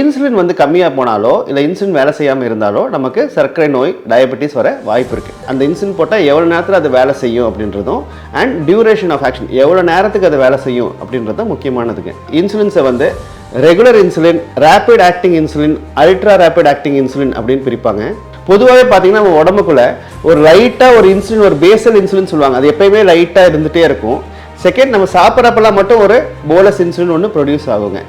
Insulin வந்து கம்மியாக போனாலோ இல்லை இன்சுலின் வேலை செய்யாமல் இருந்தாலோ நமக்கு சர்க்கரை நோய் டயபெட்டிஸ் வர வாய்ப்பு இருக்குது அந்த இன்சுலின் போட்டால் எவ்வளோ நேரத்தில் அது வேலை செய்யும் அப்படின்றதும் அண்ட் டியூரேஷன் ஆஃப் ஆக்ஷன் எவ்வளோ நேரத்துக்கு அது வேலை செய்யும் அப்படின்றதும் முக்கியமானதுங்க. இன்சுலின்ஸை வந்து regular insulin rapid acting insulin ultra rapid acting insulin அப்படின்னு பிரிப்பாங்க. பொதுவாகவே பார்த்தீங்கன்னா நம்ம உடம்புக்குள்ள ஒரு லைட்டாக ஒரு இன்சுலின் ஒரு பேசல் இன்சுலின் சொல்லுவாங்க. அது எப்பயுமே லைட்டாக இருந்துகிட்டே இருக்கும். செகண்ட் நம்ம சாப்பிட்றப்பெல்லாம் மட்டும் ஒரு போலஸ் இன்சுலின் ஒன்று ப்ரொடியூஸ் ஆகுங்க.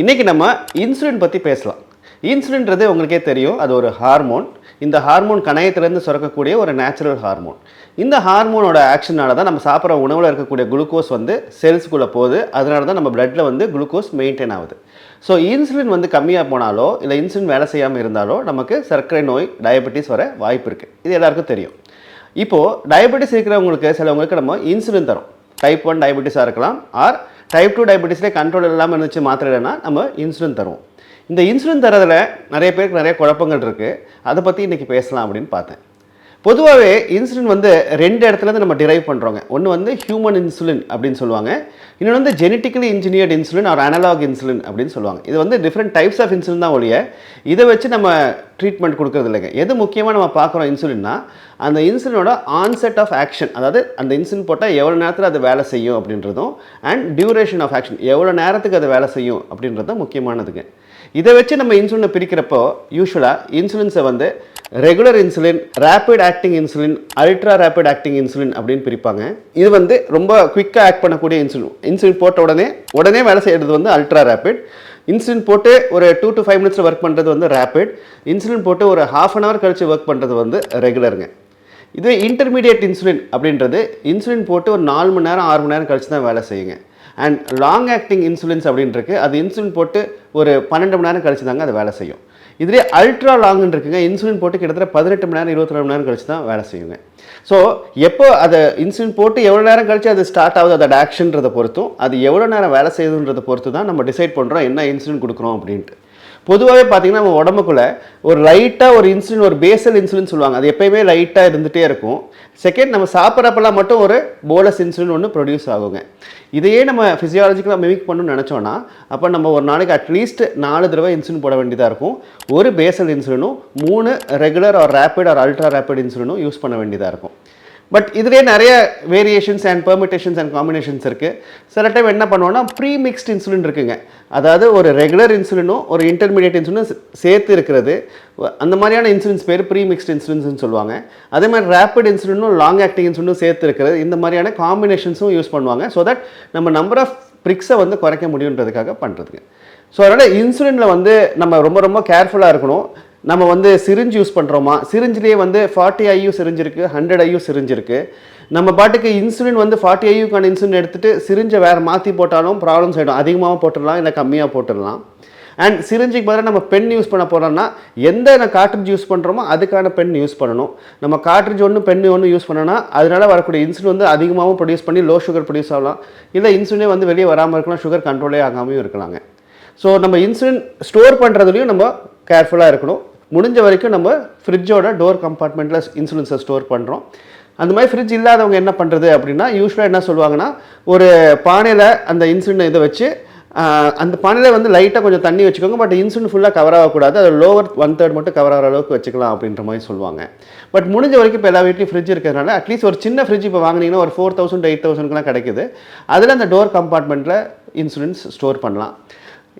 இன்றைக்கி நம்ம இன்சுலின் பற்றி பேசலாம். இன்சுலின்றது உங்களுக்கே தெரியும் அது ஒரு ஹார்மோன் இந்த ஹார்மோன் கணையத்திலேருந்து சுரக்கக்கூடிய ஒரு நேச்சுரல் ஹார்மோன் இந்த ஹார்மோனோட ஆக்ஷனால தான் நம்ம சாப்பிட்ற உணவில் இருக்கக்கூடிய குளுக்கோஸ் வந்து செல்ஸுக்குள்ளே போகுது. அதனால தான் நம்ம பிளட்டில் வந்து குளுக்கோஸ் மெயின்டைன் ஆகுது. ஸோ இன்சுலின் வந்து கம்மியாக போனாலோ இல்லை இன்சுலின் வேலை செய்யாமல் இருந்தாலோ நமக்கு சர்க்கரை நோய் டயபெட்டிஸ் வர வாய்ப்பு இருக்குது இது எல்லாருக்கும் தெரியும். இப்போது டயபெட்டிஸ் இருக்கிறவங்களுக்கு சிலவங்களுக்கு நம்ம இன்சுலின் தரோம். டைப் ஒன் டயபெட்டிஸாக இருக்கலாம் ஆர் டைப் டூ டயபெட்டிஸ்லேயே கண்ட்ரோல் இல்லாமல் இருந்துச்சு மாத்திரை இல்லைன்னா நம்ம இன்சுலின் தருவோம். இந்த இன்சுலின் தரதில் நிறைய பேருக்கு நிறைய குழப்பங்கள் இருக்குது அதை பற்றி இன்றைக்கி பேசலாம் அப்படின்னு பார்த்தேன். பொதுவாகவே இன்சுலின் வந்து ரெண்டு இடத்துலேருந்து நம்ம டிரைவ் பண்ணுறோங்க ஒன்று வந்து ஹியூமன் இன்சுலின் அப்படின்னு சொல்லுவாங்க. இன்னொன்று வந்து genetically engineered insulin or analog insulin அப்படின்னு சொல்லுவாங்க. இது வந்து டிஃப்ரெண்ட் டைப்ஸ் ஆஃப் இன்சுலின் தான் ஒழிய இதை வச்சு நம்ம ட்ரீட்மெண்ட் கொடுக்கறது இல்லைங்க. எது முக்கியமாக நம்ம பார்க்குறோம் இன்சுலின்னா அந்த இன்சுலினோட ஆன்செட் ஆஃப் ஆக்ஷன் அதாவது அந்த இன்சுலின் போட்டால் எவ்வளோ நேரத்தில் அது வேலை செய்யும் அப்படின்றதும் அண்ட் டியூரேஷன் ஆஃப் ஆக்ஷன் எவ்வளோ நேரத்துக்கு அது வேலை செய்யும் அப்படின்றதும் முக்கியமானதுங்க. இதை வச்சு நம்ம இன்சுலினை பிரிக்கிறப்போ யூஸ்வலாக இன்சுலின்ஸை வந்து regular insulin rapid acting insulin ultra rapid acting insulin அப்படின்னு பிரிப்பாங்க. இது வந்து ரொம்ப குயிக்காக ஆக்ட் பண்ணக்கூடிய இன்சுலின் இன்சுலின் போட்ட உடனே உடனே வேலை செய்கிறது வந்து அல்ட்ரா ரேபிட் இன்சுலின் போட்டு ஒரு டூ டு ஃபைவ் மினிட்ஸில் ஒர்க் பண்ணுறது வந்து ரேபிட் இன்சுலின் போட்டு ஒரு ஹாஃப் அன் ஹவர் கழித்து ஒர்க் பண்ணுறது வந்து ரெகுலருங்க இதுவே இன்டர்மீடியட் இன்சுலின் அப்படின்றது. இன்சுலின் போட்டு ஒரு நாலு மணி நேரம் ஆறு மணி நேரம் கழித்து தான் வேலை செய்யுங்க. அண்ட் லாங் ஆக்டிங் இன்சுலின்ஸ் அப்படின்றது அது இன்சுலின் போட்டு ஒரு பன்னெண்டு மணி நேரம் கழிச்சு தாங்க அது வேலை செய்யும். இதுலேயே அல்ட்ரா லாங்னு இருக்குங்க. இன்சுலின் போட்டு கிட்டத்தட்ட பதினெட்டு மணி நேரம் இருபத்தி மணி நேரம் கழிச்சு தான் வேலை செய்யுங்க. ஸோ எப்போ அதை இன்சுலின் போட்டு எவ்வளோ நேரம் கழிச்சு அது ஸ்டார்ட் ஆகுது அதோட ஆக்ஷன்றதை பொறுத்தும் அது எவ்வளோ நேரம் வேலை செய்யுதுன்றதை பொறுத்து தான் நம்ம டிசைட் பண்ணுறோம் என்ன இன்சுலின் கொடுக்குறோம் அப்படின்ட்டு. பொதுவாகவே பார்த்தீங்கன்னா நம்ம உடம்புக்குள்ளே ஒரு லைட்டாக ஒரு இன்சுலின் ஒரு பேசல் இன்சுலின் சொல்லுவாங்க. அது எப்பயுமே லைட்டாக இருந்துகிட்டே இருக்கும். செகண்ட் நம்ம சாப்பிட்றப்பெல்லாம் மட்டும் ஒரு போலஸ் இன்சுலின் ஒன்று ப்ரொடியூஸ் ஆகுங்க. இதையே நம்ம ஃபிசியாலஜிக்கலாக மிமிக் பண்ணணும்னு நினச்சோன்னா அப்போ நம்ம ஒரு நாளைக்கு அட்லீஸ்ட் நாலு தடவை இன்சுலின் போட வேண்டியதாக இருக்கும். ஒரு பேசல் இன்சுலினும் மூணு regular or rapid or ultra rapid இன்சுலினும் use பண்ண வேண்டியதாக இருக்கும். பட் இதுலேயே நிறைய variations and permutations and combinations இருக்குது சில டைம் என்ன பண்ணுவோம்னா ப்ரீ மிக்ஸ்ட் இன்சுலின் இருக்குங்க. அதாவது ஒரு ரெகுலர் இன்சுலினும் ஒரு இன்டர்மீடியட் இன்சுலினும் சேர்த்து இருக்கிறது. அந்த மாதிரியான இன்சுலின்ஸ் பேர் ப்ரீ மிக்ஸ்ட் இன்சுலின்ஸ்னு சொல்லுவாங்க. அதே மாதிரி ரேப்பிட் இன்சுலினும் லாங் ஆக்டிங் இன்சுலினும் சேர்த்து இருக்கிறது. இந்த மாதிரியான காம்பினேஷன்ஸும் யூஸ் பண்ணுவாங்க. ஸோ தட் நம்ம நம்பர் ஆஃப் பிரிக்ஸை வந்து குறைக்க முடியுன்றதுக்காக பண்ணுறதுங்க ஸோ அதனால் இன்சுலினில் வந்து நம்ம ரொம்ப ரொம்ப கேர்ஃபுல்லாக இருக்கணும். நம்ம வந்து சிரிஞ்சு யூஸ் பண்ணுறோமா சிரிஞ்சிலேயே வந்து ஃபார்ட்டி ஐயூ சிரிஞ்சிருக்கு ஹண்ட்ரட் ஐயூ சிரிஞ்சிருக்கு நம்ம பாட்டுக்கு இன்சுலின் வந்து ஃபார்ட்டி ஐயுக்கான இன்சுலின் எடுத்துகிட்டு சிரிஞ்சை வேறு மாற்றி போட்டாலும் ப்ராப்ளம்ஸ் ஆகிடும் அதிகமாக போட்டுடலாம் இல்லை கம்மியாக போட்டுடலாம். அண்ட் சிரிஞ்சுக்கு பதிலாக நம்ம பென் யூஸ் பண்ண போகிறோம்னா எந்த காட்ரிட்ஜ் யூஸ் பண்ணுறோமோ அதுக்கான பென் யூஸ் பண்ணணும். நம்ம காட்ரிட்ஜ் ஒன்று பென் ஒன்று யூஸ் பண்ணோன்னா அதனால் வரக்கூடிய இன்சுலின் வந்து அதிகமாகவும் ப்ரொடியூஸ் பண்ணி லோ சுகர் ப்ரொடியூஸ் ஆகலாம். இல்லை இன்சுலினே வந்து வெளியே வராமல் இருக்கலாம் சுகர் கண்ட்ரோலே ஆகாமையும் இருக்கலாங்க. ஸோ நம்ம இன்சுலின் ஸ்டோர் பண்ணுறதுலையும் நம்ம கேர்ஃபுல்லாக இருக்கணும். முடிஞ்ச வரைக்கும் நம்ம ஃப்ரிட்ஜோட டோர் கம்பார்ட்மெண்ட்டில் இன்சுலின்ஸை ஸ்டோர் பண்ணுறோம் அந்த மாதிரி ஃப்ரிட்ஜ் இல்லாதவங்க என்ன பண்ணுறது அப்படின்னா யூஸ்வலாக என்ன சொல்லுவாங்கன்னா ஒரு பானையில் அந்த இன்சுலினை இதை வச்சு அந்த பானையில் வந்து லைட்டாக கொஞ்சம் தண்ணி வச்சுக்கோங்க பட் இன்சுலின் ஃபுல்லாக கவர் ஆகக்கூடாது. அது லோவர் ஒன் தேர்ட் மட்டும் கவர் ஆகிற அளவுக்கு வச்சுக்கலாம் அப்படின்ற மாதிரி சொல்லுவாங்க. பட் முடிஞ்ச வரைக்கும் இப்போ எல்லா வீட்லையும் ஃப்ரிட்ஜ் இருக்கிறதுனால அட்லீஸ்ட் ஒரு சின்ன ஃப்ரிட்ஜ் இப்போ வாங்கினீங்கன்னா ஒரு ஃபோர் தௌசண்ட் எயிட் தௌசண்ட்லாம் கிடைக்குது. அதில் அந்த டோர் கம்பார்ட்மெண்ட்டில் இன்சுலின்ஸ் ஸ்டோர் பண்ணலாம்.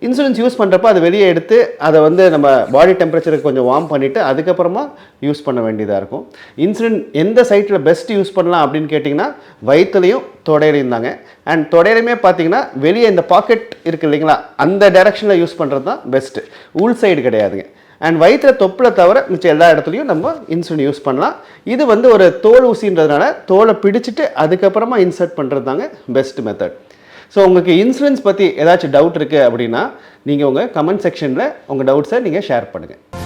இன்சுலின்ஸ் யூஸ் பண்ணுறப்ப அதை வெளியே எடுத்து அதை வந்து நம்ம பாடி டெம்பரேச்சருக்கு கொஞ்சம் வார்ம் பண்ணிவிட்டு அதுக்கப்புறமா யூஸ் பண்ண வேண்டியதாக இருக்கும். இன்சுலின் எந்த சைட்டில் பெஸ்ட் யூஸ் பண்ணலாம் அப்படின்னு கேட்டிங்கன்னா வயிற்றுலையும் தொடையிலையும் தாங்க. அண்ட் தொடையிலுமே பார்த்தீங்கன்னா வெளியே இந்த பாக்கெட் இருக்குது இல்லைங்களா அந்த டைரெக்ஷனில் யூஸ் பண்ணுறது தான் பெஸ்ட்டு உள் சைடு கிடையாதுங்க. அண்ட் வயிற்றுல தொப்பில் தவிர மிச்சம் எல்லா இடத்துலையும் நம்ம இன்சுலின் யூஸ் பண்ணலாம். இது வந்து ஒரு தோல் ஊசின்றதுனால தோலை பிடிச்சிட்டு அதுக்கப்புறமா இன்சர்ட் பண்ணுறது தாங்க பெஸ்ட் மெத்தட் ஸோ உங்களுக்கு இன்சூரன்ஸ் பற்றி ஏதாச்சும் டவுட் இருக்குது அப்படின்னா நீங்கள் உங்கள் கமெண்ட் செக்ஷனில் உங்கள் டவுட்ஸை நீங்கள் ஷேர் பண்ணுங்கள்